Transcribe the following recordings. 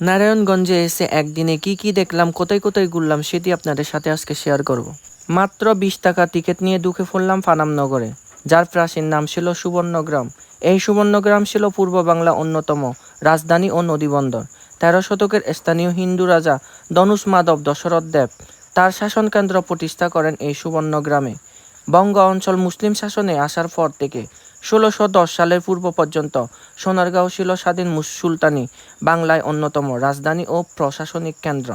নারায়ণগঞ্জে এসে একদিনে কি কি দেখলাম, কোথায় কোথায় ঘুরলাম সেটি আপনাদের সাথে আজকে শেয়ার করব। মাত্র বিশ টাকা টিকিট নিয়ে ঢুকে পড়লাম ফানামনগরে যার প্রাচীন নাম ছিল সুবর্ণগ্রাম। এই সুবর্ণগ্রাম ছিল পূর্ব বাংলা অন্যতম রাজধানী ও নদীবন্দর তেরো শতকের স্থানীয় হিন্দু রাজা ধনুষ মাধব দশরথ দেব তার শাসনকেন্দ্র প্রতিষ্ঠা করেন এই সুবর্ণগ্রামে। বঙ্গ অঞ্চল মুসলিম শাসনে আসার পর থেকে ষোলোশো দশ সালের পূর্ব পর্যন্ত সোনারগাঁও ছিল স্বাধীন সুলতানি বাংলায় অন্যতম রাজধানী ও প্রশাসনিক কেন্দ্র।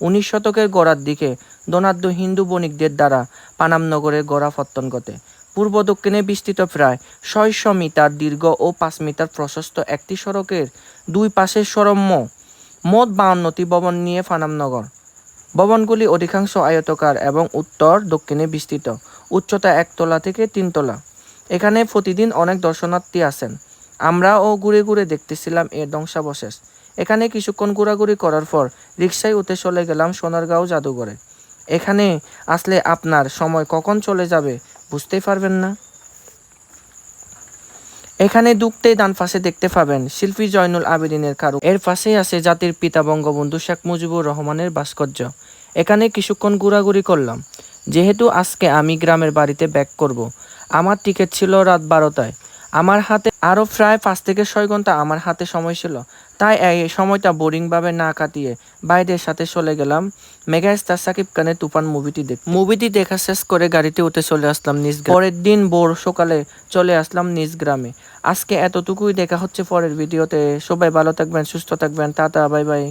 উনিশ শতকের গোড়ার দিকে ধনাঢ্য হিন্দু বণিকদের দ্বারা পানামনগরের গোড়াপত্তন ঘটে পূর্ব দক্ষিণে বিস্তৃত প্রায় ছয়শো মিটার দীর্ঘ ও পাঁচ মিটার প্রশস্ত একটি সড়কের দুই পাশের সরম্য মোট বাউন্নটি ভবন নিয়ে ফানামনগর ভবনগুলি অধিকাংশ আয়তকার এবং উত্তর দক্ষিণে বিস্তৃত। উচ্চতা একতলা থেকে তিনতলা এখানে প্রতিদিন অনেক দর্শনার্থী আসেন। আমরাও ঘুরে ঘুরে দেখতেছিলাম এর ধ্বংসাবশেষ। এখানে কিছুক্ষণ ঘোরাঘুরি করার পর রিক্সায় উঠে চলে গেলাম সোনারগাঁও জাদুঘরে। এখানে আসলে আপনার সময় কখন চলে যাবে বুঝতেই পারবেন না। এখানে দুঃখতে ডান পাশে দেখতে পাবেন শিল্পী জয়নুল আবেদিনের কারু। এর পাশেই আছে জাতির পিতা বঙ্গবন্ধু শেখ মুজিবুর রহমানের ভাস্কর্য। এখানে কিছুক্ষণ ঘোরাঘুরি করলাম। যেহেতু আজকে আমি গ্রামের বাড়িতে ব্যাক করব। আমার টিকিট ছিল রাত বারোটায়। আমার হাতে আরও প্রায় পাঁচ থেকে ছয় ঘণ্টা আমার হাতে সময় ছিল। তাই এই সময়টা বোরিংভাবে না কাটিয়ে বাইরের সাথে চলে গেলাম। মেগা স্টার সাকিব খানের তুফান মুভিটি দেখ মুভিটি দেখা শেষ করে গাড়িতে উঠে চলে আসলাম নিজ। পরের দিন ভোর সকালে চলে আসলাম নিজ গ্রামে। আজকে এতটুকুই দেখা হচ্ছে পরের ভিডিওতে। সবাই ভালো থাকবেন, সুস্থ থাকবেন, টাটা, বাই বাই।